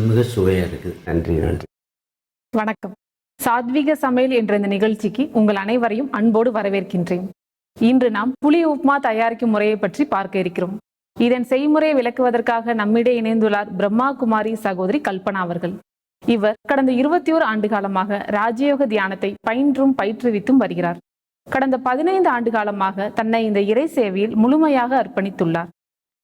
மிக சுவையாக இருக்குது. நன்றி நன்றி. வணக்கம். சாத்விக சமையல் என்ற இந்த நிகழ்ச்சிக்கு உங்கள் அனைவரையும் அன்போடு வரவேற்கின்றேன். இன்று நாம் புளி உப்மா தயாரிக்கும் முறையை பற்றி பார்க்க இருக்கிறோம். இதன் செய்முறையை விளக்குவதற்காக நம்மிடையே இணைந்துள்ளார் பிரம்மா குமாரி சகோதரி கல்பனா அவர்கள். இவர் கடந்த இருபத்தி ஓரு ஆண்டு காலமாக ராஜயோக தியானத்தை பயின்றும் பயிற்றுவித்தும் வருகிறார். கடந்த பதினைந்து ஆண்டு காலமாக தன்னை இந்த இறை சேவையில் முழுமையாக அர்ப்பணித்துள்ளார்.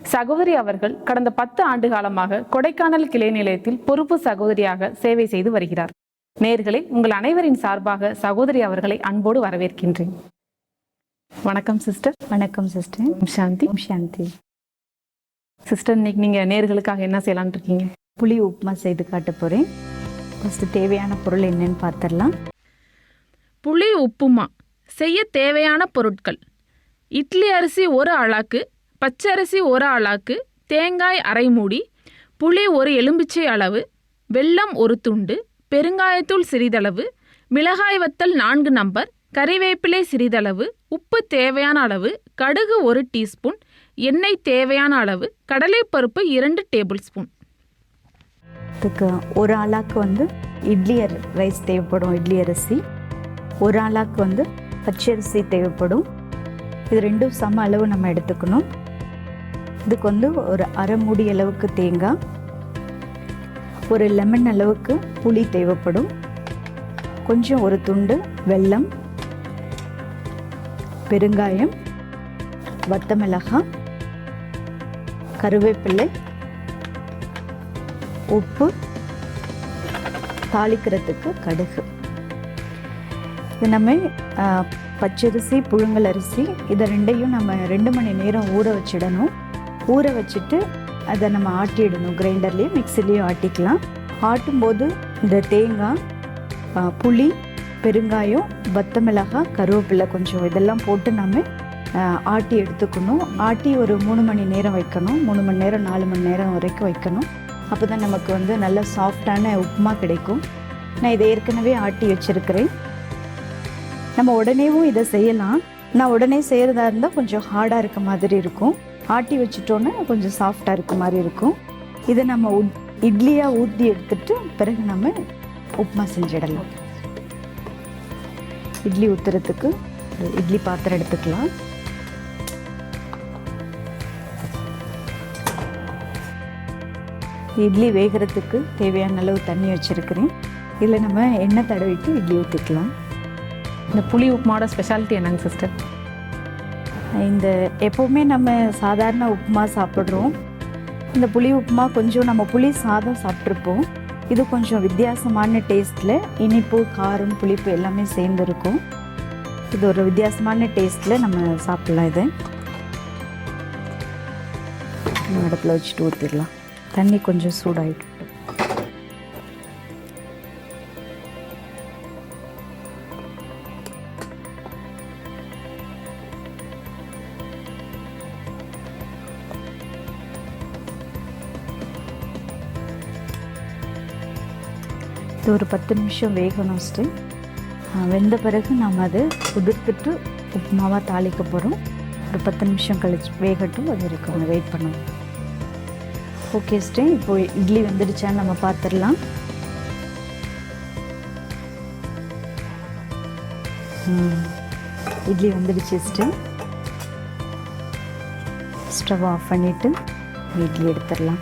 சகோதரி அவர்கள் கடந்த பத்து ஆண்டு காலமாக கொடைக்கானல் கிளை நிலையத்தில் பொறுப்பு சகோதரியாக சேவை செய்து வருகிறார். நேர்களே உங்கள் அனைவரின் சார்பாக சகோதரி அவர்களை அன்போடு வரவேற்கின்றேன். வணக்கம் சிஸ்டர். வணக்கம் சிஸ்டர். சாந்தி. சாந்தி. சிஸ்டர் இன்னைக்கு நீங்க நேர்களுக்காக என்ன செய்யலாம்னு இருக்கீங்க புளி உப்புமா செய்து காட்ட போகிறேன் ஃபஸ்ட்டு தேவையான பொருள் என்னன்னு பார்த்துடலாம் புளி உப்புமா செய்ய தேவையான பொருட்கள். இட்லி அரிசி ஒரு அளாக்கு பச்சரிசி ஒரு அளாக்கு தேங்காய் அரை மூடி புளி ஒரு எலும்பிச்சை அளவு வெல்லம் ஒரு துண்டு பெருங்காயத்தூள் சிறிதளவு மிளகாய் வத்தல் நான்கு நம்பர் கறிவேப்பிலை சிறிதளவு உப்பு தேவையான அளவு கடுகு ஒரு டீஸ்பூன் எண்ணெய் தேவையான அளவு கடலைப்பருப்பு இரண்டு டேபிள் ஸ்பூன் ஒரு ஆளாக்கு வந்து இட்லி அரி- ரைஸ் தேவைப்படும் இட்லி அரிசி. ஒரு ஆளாக்கு வந்து பச்சரிசி தேவைப்படும். இது ரெண்டும் சம அளவு நம்ம எடுத்துக்கணும். இதுக்கு வந்து ஒரு அரை மூடி அளவுக்கு தேங்காய் ஒரு லெமன் அளவுக்கு புளி தேவைப்படும். கொஞ்சம் ஒரு துண்டு வெல்லம் பெருங்காயம் வத்தமிளகாய் கருவேப்பிலை உப்பு தாளிக்கிறதுக்கு கடுகு. இது நம்ம பச்சரிசி புழுங்கல் அரிசி இதை ரெண்டையும் நம்ம ரெண்டு மணி நேரம் ஊற வச்சிடணும். ஊற வச்சுட்டு அதை நம்ம ஆட்டிடணும். கிரைண்டர்லேயும் மிக்சிலையும் ஆட்டிக்கலாம். ஆட்டும்போது இந்த தேங்காய் புளி பெருங்காயம் வத்தமிளகாய் கருவேப்பிலை கொஞ்சம் இதெல்லாம் போட்டு நம்ம ஆட்டி எடுத்துக்கணும். ஆட்டி ஒரு மூணு மணி நேரம் வைக்கணும். மூணு மணி நேரம் நாலு மணி நேரம் வரைக்கும் வைக்கணும். அப்போ தான் நமக்கு வந்து நல்ல சாஃப்டான உப்புமா கிடைக்கும். நான் இதை ஏற்கனவே ஆட்டி வச்சுருக்கிறேன். நம்ம உடனேவும் இதை செய்யலாம். நான் உடனே செய்கிறதா இருந்தால் கொஞ்சம் ஹார்டாக இருக்க மாதிரி இருக்கும். ஆட்டி வச்சுட்டோன்னா கொஞ்சம் சாஃப்டாக இருக்க மாதிரி இருக்கும். இதை நம்ம உட் இட்லியாக ஊற்றி எடுத்துட்டு பிறகு நம்ம உப்புமா செஞ்சிடலாம். இட்லி ஊற்றுறதுக்கு இட்லி பாத்திரம் எடுத்துக்கலாம். இட்லி வேகிறதுக்கு தேவையான அளவு தண்ணி வச்சுருக்கிறேன். இதில் நம்ம எண்ணெய் தடவிட்டு இட்லி ஊற்றிக்கலாம் இந்த புளி உப்புமாவோட ஸ்பெஷாலிட்டி என்னங்க சிஸ்டர் இந்த எப்போவுமே நம்ம சாதாரண உப்புமா சாப்பிட்றோம். இந்த புளி உப்புமா கொஞ்சம் நம்ம புளி சாதம் சாப்பிட்ருப்போம். இது கொஞ்சம் வித்தியாசமான டேஸ்ட்டில் இனிப்பு காரம் புளிப்பு எல்லாமே சேர்ந்துருக்கும். இது ஒரு வித்தியாசமான டேஸ்ட்டில் நம்ம சாப்பிட்லாம் இதை. அடுப்பில் வச்சுட்டு ஊற்றிடலாம் தண்ணி கொஞ்சம் சூடாகிடும் இது ஒரு பத்து நிமிஷம் வேகணும் ஃபஸ்ட்டு வெந்த பிறகு நாம் அதை உதிர்த்துட்டு உப்புமாவாக தாளிக்க போகிறோம் ஒரு பத்து நிமிஷம் கழிச்சு வேகட்டும் அது வரைக்கும் வெயிட் பண்ணணும். ஓகே ஸ்டே இப்போ இட்லி வெந்துடுச்சான்னு நம்ம பார்த்துடலாம் இட்லி வந்துடுச்சு ஸ்டே ஸ்டவ் ஆஃப் பண்ணிவிட்டு இட்லி எடுத்துடலாம்.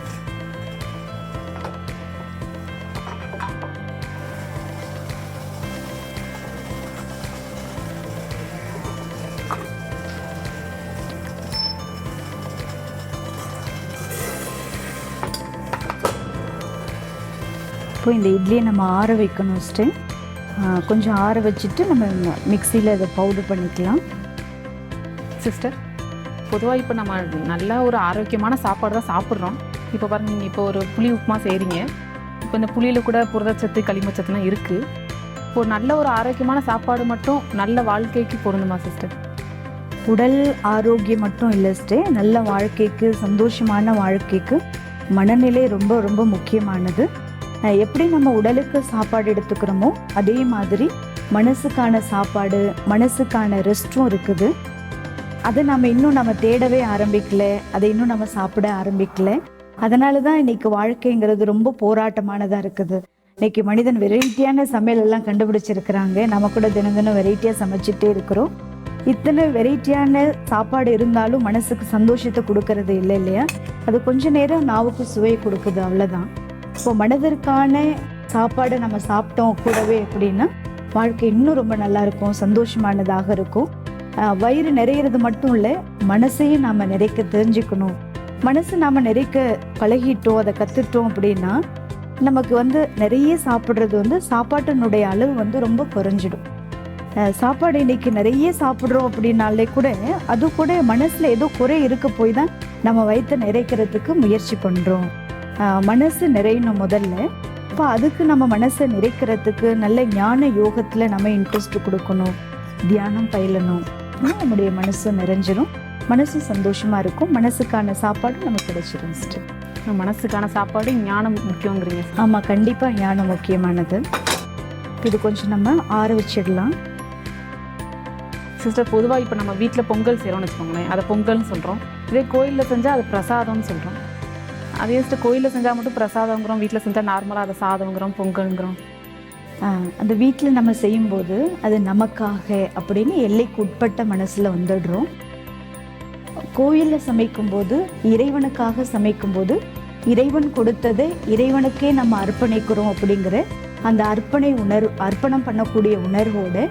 இப்போ இந்த இட்லியை நம்ம ஆற வைக்கணும் ஃபஸ்ட்டு கொஞ்சம் ஆற வச்சுட்டு நம்ம மிக்சியில் இதை பவுடர் பண்ணிக்கலாம். சிஸ்டர் பொதுவாக இப்போ நம்ம நல்ல ஒரு ஆரோக்கியமான சாப்பாடு தான் சாப்பிட்றோம். இப்போ பாருங்க நீங்கள் இப்போ ஒரு புளி உப்புமா செய்கிறீங்க இப்போ இந்த புளியில் கூட புரதச்சத்து களிமச்சத்துலாம் இருக்குது இப்போ நல்ல ஒரு ஆரோக்கியமான சாப்பாடு மட்டும் நல்ல வாழ்க்கைக்கு பொருந்துமா சிஸ்டர் உடல் ஆரோக்கியம் மட்டும் இல்லை ஸ்டே நல்ல வாழ்க்கைக்கு சந்தோஷமான வாழ்க்கைக்கு மனநிலை ரொம்ப ரொம்ப முக்கியமானது. எப்படி நம்ம உடலுக்கு சாப்பாடு எடுத்துக்கிறோமோ அதே மாதிரி மனசுக்கான சாப்பாடு மனசுக்கான ரெஸ்ட்டும் இருக்குது. அதை நம்ம இன்னும் நம்ம தேடவே ஆரம்பிக்கல அதை இன்னும் நம்ம சாப்பிட ஆரம்பிக்கல. அதனால தான் இன்னைக்கு வாழ்க்கைங்கிறது ரொம்ப போராட்டமானதாக இருக்குது. இன்னைக்கு மனிதன் வெரைட்டியான சமையல் எல்லாம் கண்டுபிடிச்சிருக்கிறாங்க. நம்ம கூட தினம் தினம் வெரைட்டியாக சமைச்சிட்டே இருக்கிறோம். இத்தனை வெரைட்டியான சாப்பாடு இருந்தாலும் மனசுக்கு சந்தோஷத்தை கொடுக்கறது இல்லை இல்லையா? அது கொஞ்ச நேரம் நாவுக்கு சுவை கொடுக்குது அவ்வளோதான் இப்போ மனதிற்கான சாப்பாடை நம்ம சாப்பிட்டோம் கூடவே அப்படின்னா வாழ்க்கை இன்னும் ரொம்ப நல்லா இருக்கும் சந்தோஷமானதாக இருக்கும். வயிறு நிறையிறது மட்டும் இல்லை மனசையும் நாம் நிறைக்க தெரிஞ்சுக்கணும். மனசு நாம் நிறைக்க பழகிட்டோம் அதை கற்றுட்டோம் அப்படின்னா நமக்கு வந்து நிறைய சாப்பிட்றது வந்து சாப்பாட்டினுடைய அளவு வந்து ரொம்ப குறைஞ்சிடும். சாப்பாடு இன்னைக்கு நிறைய சாப்பிட்றோம் அப்படின்னாலே கூட அது கூட மனசில் ஏதோ குறை இருக்க போய் தான் நம்ம வயிற்றை நிறைக்கிறதுக்கு முயற்சி பண்ணுறோம் மனசு நிறையணும் முதல்ல. இப்போ அதுக்கு நம்ம மனசை நிறைக்கிறதுக்கு நல்ல ஞான யோகத்தில் நம்ம இன்ட்ரெஸ்ட் கொடுக்கணும். தியானம் பயிலணும். நம்முடைய மனசு நிறைஞ்சிரும். மனசு சந்தோஷமா இருக்கும். மனசுக்கான சாப்பாடு நமக்கு கிடைச்சிரும் sister. நம்ம மனசுக்கான சாப்பாடு ஞானம் முக்கியங்கிறீங்க ஆமா கண்டிப்பா ஞானம் முக்கியமானது. இது கொஞ்சம் நம்ம ஆற வச்சிடலாம். சிஸ்டர் பொதுவாக இப்போ நம்ம வீட்டில் பொங்கல் செய்கிறோம்னு வச்சுக்கோங்களேன். அதை பொங்கல்னு சொல்கிறோம் இதே கோயிலில் செஞ்சால் அது பிரசாதம்னு சொல்கிறோம் அதே கோயிலில் செஞ்சால் மட்டும் பிரசாதங்கிறோம் வீட்டில் செஞ்சால் நார்மலாக அதை சாதங்கிறோம் பொங்கல்ங்கிறோம். அந்த வீட்டில் நம்ம செய்யும்போது அது நமக்காக அப்படின்னு எல்லைக்கு உட்பட்ட மனசில் வந்துடுறோம். கோயிலில் சமைக்கும்போது இறைவனுக்காக சமைக்கும்போது இறைவன் கொடுத்ததை இறைவனுக்கே நம்ம அர்ப்பணிக்கிறோம் அப்படிங்கிற அந்த அர்ப்பணை உணர்வு அர்ப்பணம் பண்ணக்கூடிய உணர்வோடு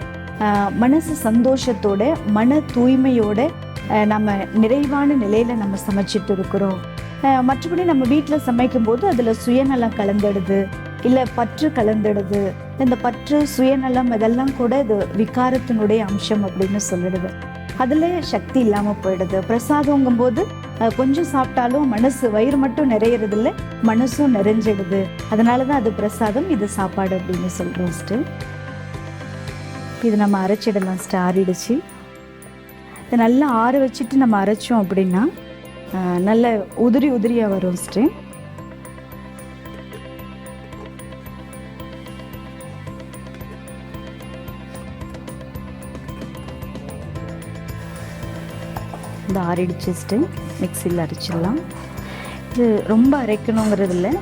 மனசு சந்தோஷத்தோட மன தூய்மையோட நம்ம நிறைவான நிலையில் நம்ம சமைச்சிட்டு இருக்கிறோம். மற்றபடி நம்ம வீட்டில் சமைக்கும்போது அதில் சுயநலம் கலந்துடுது. இல்லை பற்று கலந்துடுது. இந்த பற்று சுயநலம் இதெல்லாம் கூட இது விகாரத்தினுடைய அம்சம் அப்படின்னு சொல்லிடுது. அதில் சக்தி இல்லாமல் போயிடுது. பிரசாதங்கும்போது போது கொஞ்சம் சாப்பிட்டாலும் மனசு வயிறு மட்டும் நிறையறதில்ல மனசும் நிறைஞ்சிடுது. அதனால தான் அது பிரசாதம் இது சாப்பாடு அப்படின்னு சொல்கிறோம் ஸ்ட்டு இது நம்ம அரைச்சிடலாம் ஸ்ட்டு ஆறிடுச்சு. இதை நல்லா ஆற வச்சுட்டு நம்ம அரைச்சோம் அப்படின்னா நல்ல உதிரி உதிரியாக வரும் ஸ்ட்ரிங் இந்த ஆறிடிச்சு ஸ்ட்ரிங் மிக்சியில் அரைச்சிடலாம். இது ரொம்ப அரைக்கணுங்கிறது இல்லை.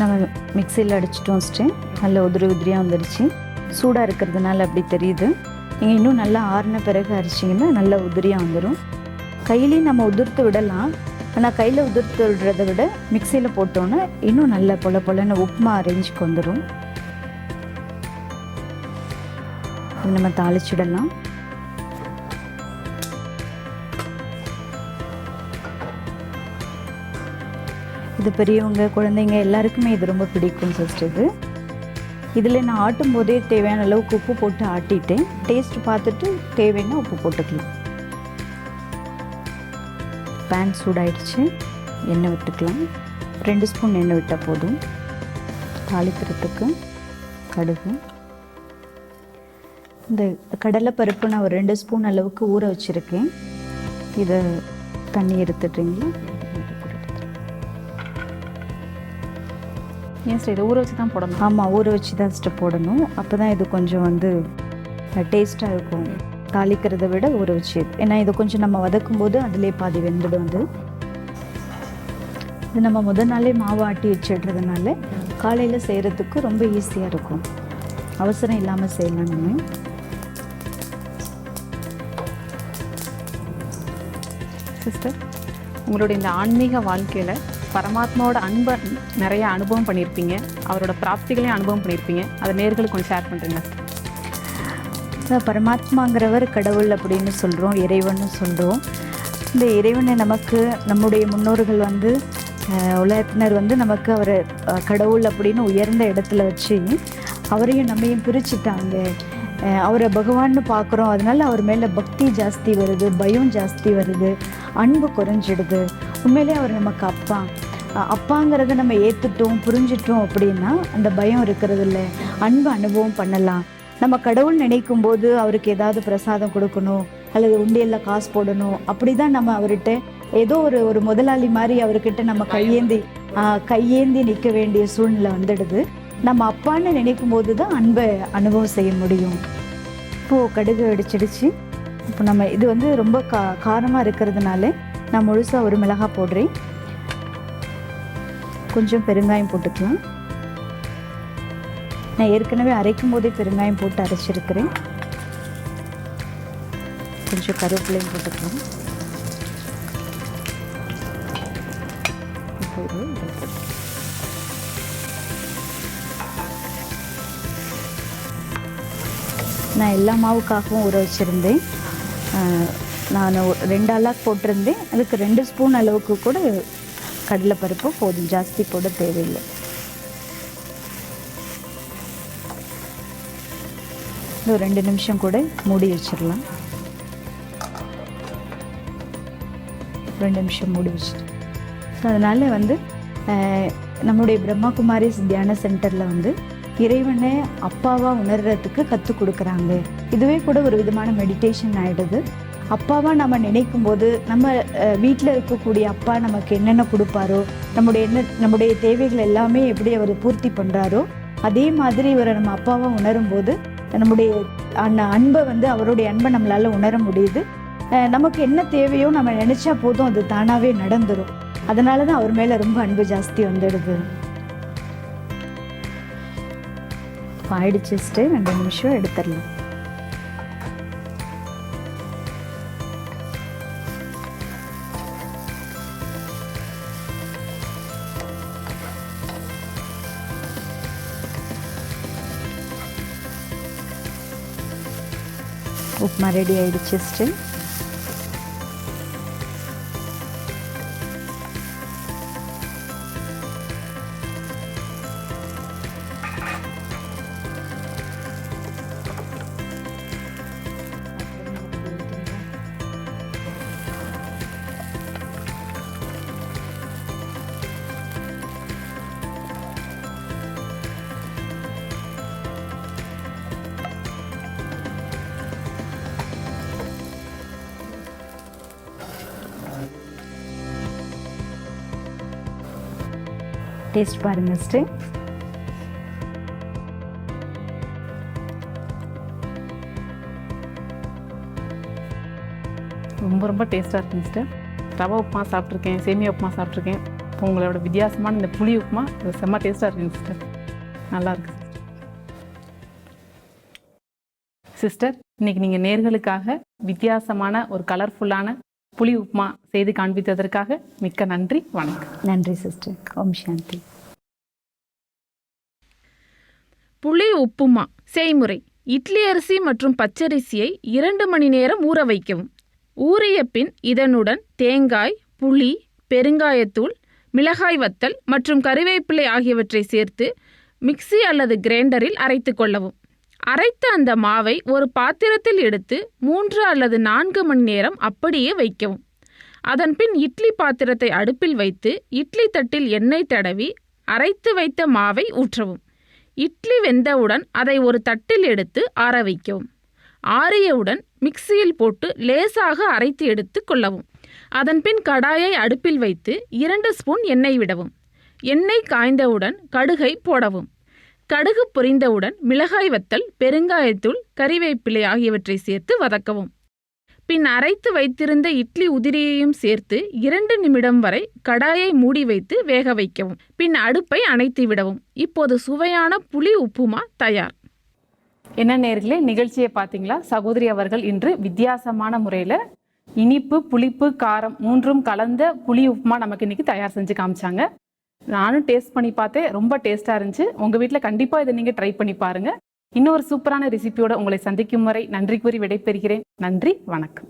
நம்ம மிக்சியில் அடிச்சிட்டோம் வச்சுட்டு நல்ல உதிரி உதிரியாக வந்துடுச்சு சூடாக இருக்கிறதுனால அப்படி தெரியுது. நீங்கள் இன்னும் நல்லா ஆறின பிறகு அரிசிங்கன்னா நல்லா உதிரியாக வந்துடும் கையிலையும் நம்ம உதிர்த்து விடலாம். ஆனால் கையில் உதிர்த்து விடுறத விட மிக்சியில் போட்டோன்னா இன்னும் நல்ல பொல பொலன்னு உப்புமா அரேஞ்சுக்கு வந்துடும் நம்ம நம்ம தாளிச்சிடலாம். இது பெரியவங்க குழந்தைங்க எல்லாருக்குமே இது ரொம்ப பிடிக்கும் சிஸ்டர் இது. இதில் நான் ஆட்டும் போதே தேவையான அளவுக்கு உப்பு போட்டு ஆட்டிட்டேன். டேஸ்ட் பார்த்துட்டு தேவைன்னா உப்பு போட்டுக்கலாம். பேன் சூடாயிடுச்சு. எண்ணெய் விட்டுக்கலாம். ரெண்டு ஸ்பூன் எண்ணெய் விட்டால் போதும். தாளிக்கிறதுக்கு கடுகு. இந்த கடலைப்பருப்பு நான் ஒரு ரெண்டு ஸ்பூன் அளவுக்கு ஊற வச்சுருக்கேன். இதை தண்ணி எடுத்துட்றீங்களா? ஏன் சார் இதை ஊற வச்சு தான் போடணும்? ஆமாம் ஊற வச்சு தான் ஃபஸ்ட்டு போடணும். அப்போ தான் இது கொஞ்சம் வந்து டேஸ்ட்டாக இருக்கும். தாளிக்கிறத விட ஊற வச்சு. ஏன்னா இது கொஞ்சம் நம்ம வதக்கும் போது அதிலே பாதி வெந்துடும் அது. இது நம்ம முத நாளே மாவு ஆட்டி வச்சிடுறதுனால காலையில் செய்கிறதுக்கு ரொம்ப ஈஸியாக இருக்கும். அவசரம் இல்லாமல் செய்யலாம் நம்ம. சிஸ்டர் உங்களுடைய இந்த ஆன்மீக வாழ்க்கையில் பரமாத்மாவோட அன்பை நிறைய அனுபவம் பண்ணியிருப்பீங்க. அவரோட பிராப்திகளையும் அனுபவம் பண்ணியிருப்பீங்க. அதை நேர்களுக்கு கொஞ்சம் ஷேர் பண்ணுறீங்க சார் பரமாத்மாங்கிறவர் கடவுள் அப்படின்னு சொல்கிறோம் இறைவன்னு சொல்கிறோம் இந்த இறைவனை நமக்கு நம்முடைய முன்னோர்கள் வந்து உலகத்தினர் வந்து நமக்கு அவரை கடவுள் அப்படின்னு உயர்ந்த இடத்துல வச்சு அவரையும் நம்மையும் பிரிச்சுட்டாங்க. அவரை பகவான்னு பார்க்குறோம். அதனால அவர் மேலே பக்தி ஜாஸ்தி வருது பயம் ஜாஸ்தி வருது அன்பு குறைஞ்சிடுது. உண்மையிலே அவர் நமக்கு அப்பா அப்பாங்கிறத நம்ம ஏற்றுட்டோம் புரிஞ்சிட்டோம் அப்படின்னா அந்த பயம் இருக்கிறது இல்லை அன்பு அனுபவம் பண்ணலாம். நம்ம கடவுள் நினைக்கும் போது அவருக்கு ஏதாவது பிரசாதம் கொடுக்கணும் அல்லது உண்டியல்ல காசு போடணும். அப்படிதான் நம்ம அவர்கிட்ட ஏதோ ஒரு ஒரு முதலாளி மாதிரி அவர்கிட்ட நம்ம கையேந்தி கையேந்தி நிற்க வேண்டிய சூழ்நிலை வந்துடுது. நம்ம அப்பான்னு நினைக்கும் போது தான் அன்பை அனுபவம் செய்ய முடியும். இப்போ கடுகு அடிச்சிடுச்சு இப்போ நம்ம இது வந்து ரொம்ப கா காரமாக இருக்கிறதுனால நான் முழுசாக ஒரு மிளகாய் போடுறேன். கொஞ்சம் பெருங்காயம் போட்டுக்கலாம். நான் ஏற்கனவே அரைக்கும் போதே பெருங்காயம் போட்டு அரைச்சிருக்கிறேன். கொஞ்சம் கருவேப்பிலையும் போட்டுக்கலாம். நான் எல்லா மாவுக்காகவும் ஊற வச்சுருந்தேன். நான் ரெண்டு அலாக் போட்டிருந்தேன். அதுக்கு ரெண்டு ஸ்பூன் அளவுக்கு கூட கடலைப்பருப்பு போதும். ஜாஸ்தி போட தேவையில்லை. இன்னும் ரெண்டு நிமிஷம் கூட மூடி வச்சிடலாம். ரெண்டு நிமிஷம் மூடி வச்சிடலாம் அதனால் வந்து அஹ், நம்முடைய பிரம்மகுமாரிஸ் தியான சென்டரில் வந்து இறைவனை அப்பாவாக உணர்றதுக்கு கற்றுக் கொடுக்குறாங்க. இதுவே கூட ஒரு விதமான மெடிடேஷன் ஆகிடுது அப்பாவாக நம்ம நினைக்கும் போது நம்ம வீட்டில் இருக்கக்கூடிய அப்பா நமக்கு என்னென்ன கொடுப்பாரோ நம்முடைய என்ன நம்முடைய தேவைகள் எல்லாமே எப்படி அவர் பூர்த்தி பண்ணுறாரோ அதே மாதிரி இவரை நம்ம அப்பாவாக உணரும் போது நம்முடைய அந்த அன்பை வந்து அவருடைய அன்பை நம்மளால உணர முடியுது. நமக்கு என்ன தேவையோ நம்ம நினைச்சா போதும் அது தானாவே நடந்துடும் அதனால தான் அவர் மேல ரொம்ப அன்பு ஜாஸ்தி வந்துடுது. இப்போ ஆயிடுச்சு sister. ரெண்டு நிமிஷம் எடுத்துடலாம் உப்புமா ரெடி ஆயிடுச்சு sister. டேஸ்ட் பாருங்க ஃபஸ்ட்டு ரொம்ப ரொம்ப டேஸ்ட்டாக இருக்குங்க சிஸ்டர் ரவா உப்புமா சாப்பிட்ருக்கேன் சேமியா உப்புமா சாப்பிட்ருக்கேன் இப்போ உங்களோட வித்தியாசமான இந்த புளி உப்புமா இது செம்ம டேஸ்ட்டாக இருக்குங்க சிஸ்டர் நல்லாயிருக்கு சிஸ்டர் இன்னைக்கு நீங்கள் நேர்களுக்காக வித்தியாசமான ஒரு கலர்ஃபுல்லான புளி உப்புமா செய்து காண்பித்ததற்காக மிக்க நன்றி வணக்கம். நன்றி சிஸ்டர் ஓம் சாந்தி. புளி உப்புமா செய்முறை. இட்லி அரிசி மற்றும் பச்சரிசியை இரண்டு மணி நேரம் ஊற வைக்கவும். ஊறிய பின் இதனுடன் தேங்காய் புளி பெருங்காயத்தூள் மிளகாய் வத்தல் மற்றும் கறிவேப்பிலை ஆகியவற்றை சேர்த்து மிக்ஸி அல்லது கிரைண்டரில் அரைத்து கொள்ளவும். அரைத்த அந்த மாவை ஒரு பாத்திரத்தில் எடுத்து மூன்று அல்லது நான்கு மணி நேரம் அப்படியே வைக்கவும். அதன்பின் இட்லி பாத்திரத்தை அடுப்பில் வைத்து இட்லி தட்டில் எண்ணெய் தடவி அரைத்து வைத்த மாவை ஊற்றவும். இட்லி வெந்தவுடன் அதை ஒரு தட்டில் எடுத்து ஆற வைக்கவும். ஆறியவுடன் மிக்சியில் போட்டு லேசாக அரைத்து எடுத்து கொள்ளவும். அதன்பின் கடாயை அடுப்பில் வைத்து இரண்டு ஸ்பூன் எண்ணெய் விடவும். எண்ணெய் காய்ந்தவுடன் கடுகை போடவும். கடுகு பொரிந்தவுடன் மிளகாய் வத்தல் பெருங்காயத்தூள் கறிவேப்பிலை ஆகியவற்றை சேர்த்து வதக்கவும். பின் அரைத்து வைத்திருந்த இட்லி உதிரியையும் சேர்த்து இரண்டு நிமிடம் வரை கடாயை மூடி வைத்து வேக வைக்கவும். பின் அடுப்பை அணைத்து விடவும். இப்போது சுவையான புளி உப்புமா தயார். என்ன நேர்களே நிகழ்ச்சியை பார்த்தீங்களா? சகோதரி அவர்கள் இன்று வித்தியாசமான முறையில் இனிப்பு புளிப்பு காரம் மூன்றும் கலந்த புளி உப்புமா நமக்கு இன்னைக்கு தயார் செஞ்சு காமிச்சாங்க. நானும் டேஸ்ட் பண்ணி பார்த்தேன் ரொம்ப டேஸ்ட்டாக இருந்துச்சு. உங்கள் வீட்டில் கண்டிப்பாக இதை நீங்கள் ட்ரை பண்ணி பாருங்கள் இன்னொரு சூப்பரான ரெசிபியோட உங்களை சந்திக்கும் வரை நன்றி கூறி விடைபெறுகிறேன். நன்றி வணக்கம்.